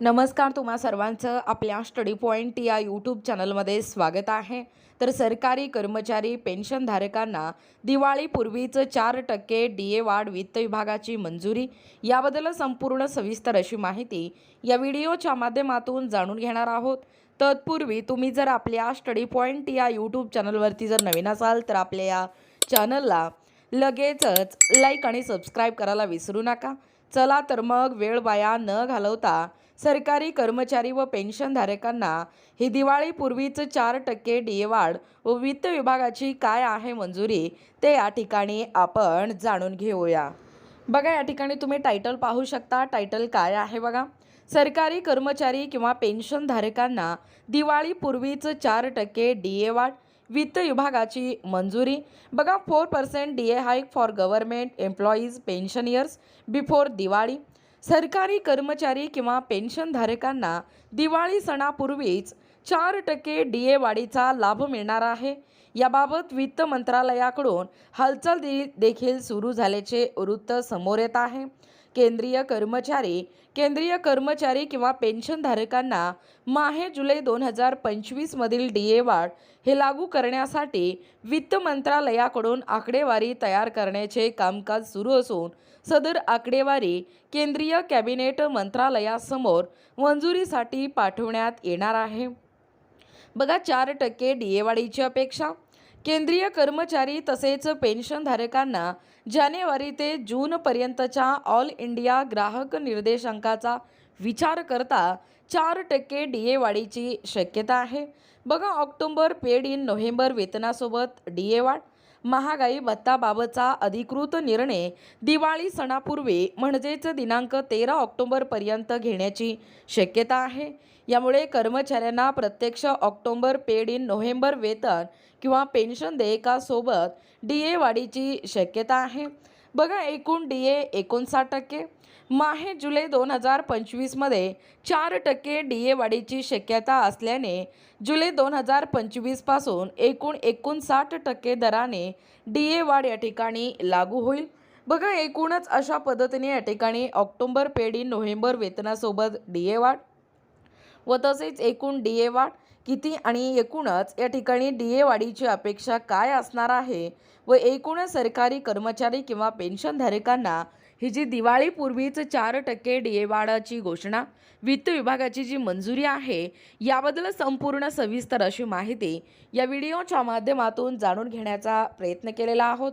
नमस्कार तुम्हा सर्वांचं. आपल्या स्टडी पॉईंट या यूट्यूब चॅनलमध्ये स्वागत आहे. तर सरकारी कर्मचारी पेन्शनधारकांना दिवाळीपूर्वीच चार टक्के डी ए वाढ वित्त विभागाची मंजुरी याबद्दल संपूर्ण सविस्तर अशी माहिती या व्हिडिओच्या माध्यमातून जाणून घेणार आहोत. तत्पूर्वी तुम्ही जर आपल्या स्टडी पॉईंट या यूट्यूब चॅनलवरती जर नवीन असाल तर आपल्या या चॅनलला लगेचच लाईक आणि सबस्क्राईब करायला विसरू नका. चला तर मग वेळ वाया न घालवता सरकारी कर्मचारी व पेन्शनधारकांना ही दिवाळीपूर्वीच चार टक्के डी ए वाढ व वित्त विभागाची काय आहे मंजुरी ते या ठिकाणी आपण जाणून घेऊया. बघा या ठिकाणी तुम्ही टायटल पाहू शकता. टायटल काय आहे बघा? सरकारी कर्मचारी किंवा पेन्शनधारकांना दिवाळीपूर्वीच चार टक्के डी ए वाढ वित्त विभागाची मंजुरी. बघा four percent D A hike for government employees pensioners before Diwali. सरकारी कर्मचारी किंवा पेन्शनधारकांना दिवाळी सणापूर्वीच चार टक्के डी ए वाढीचा लाभ मिळणार आहे. याबाबत वित्त मंत्रालयाकडून हालचाल दे- देखील सुरू झाल्याचे वृत्त समोर येत आहे. केंद्रीय कर्मचारी केंद्रीय कर्मचारी किंवा पेन्शनधारकांना माहे जुलै दोन हजार पंचवीसमधील डी ए वाढ हे लागू करण्यासाठी वित्त मंत्रालयाकडून आकडेवारी तयार करण्याचे कामकाज सुरू असून सदर आकडेवारी केंद्रीय कॅबिनेट मंत्रालयासमोर मंजुरीसाठी पाठवण्यात येणार आहे. बघा चार टक्के डी ए वाढीची अपेक्षा केंद्रीय कर्मचारी तसेच पेन्शनधारकांना जानेवारी ते जूनपर्यंतच्या ऑल इंडिया ग्राहक निर्देशांकाचा विचार करता चार टक्के डी ए वाढीची शक्यता आहे. बघा ऑक्टोबर पेड इन नोव्हेंबर वेतनासोबत डी ए वाढ. महागाई भत्ताबाबतचा अधिकृत निर्णय दिवाळी सणापूर्वी म्हणजेच दिनांक तेरा ऑक्टोबरपर्यंत घेण्याची शक्यता आहे. यामुळे कर्मचाऱ्यांना प्रत्यक्ष ऑक्टोबर पेड इन नोव्हेंबर वेतन किंवा पेन्शन देयकासोबत डी ए वाढीची शक्यता आहे. बघा एकूण डी ए एकोणसाठ टक्के. माहे जुलै दोन हजार पंचवीसमध्ये चार टक्के डी ए वाढीची शक्यता असल्याने जुलै दोन हजार पंचवीसपासून एकूण एकोणसाठ टक्के दराने डी ए वाढ या ठिकाणी लागू होईल. बघा एकूणच अशा पद्धतीने या ठिकाणी ऑक्टोबर पेडी नोव्हेंबर वेतनासोबत डी ए वाढ व तसेच एकूण डी ए वाढ किती आणि एकूणच या ठिकाणी डी ए वाढीची अपेक्षा काय असणार आहे? व एकूण सरकारी कर्मचारी किंवा पेन्शनधारकांना ही जी दिवाळीपूर्वीच चार टक्के डी ए वाढाची घोषणा वित्त विभागाची जी मंजुरी आहे याबद्दल संपूर्ण सविस्तर अशी माहिती या व्हिडिओच्या माध्यमातून जाणून घेण्याचा प्रयत्न केलेला आहोत.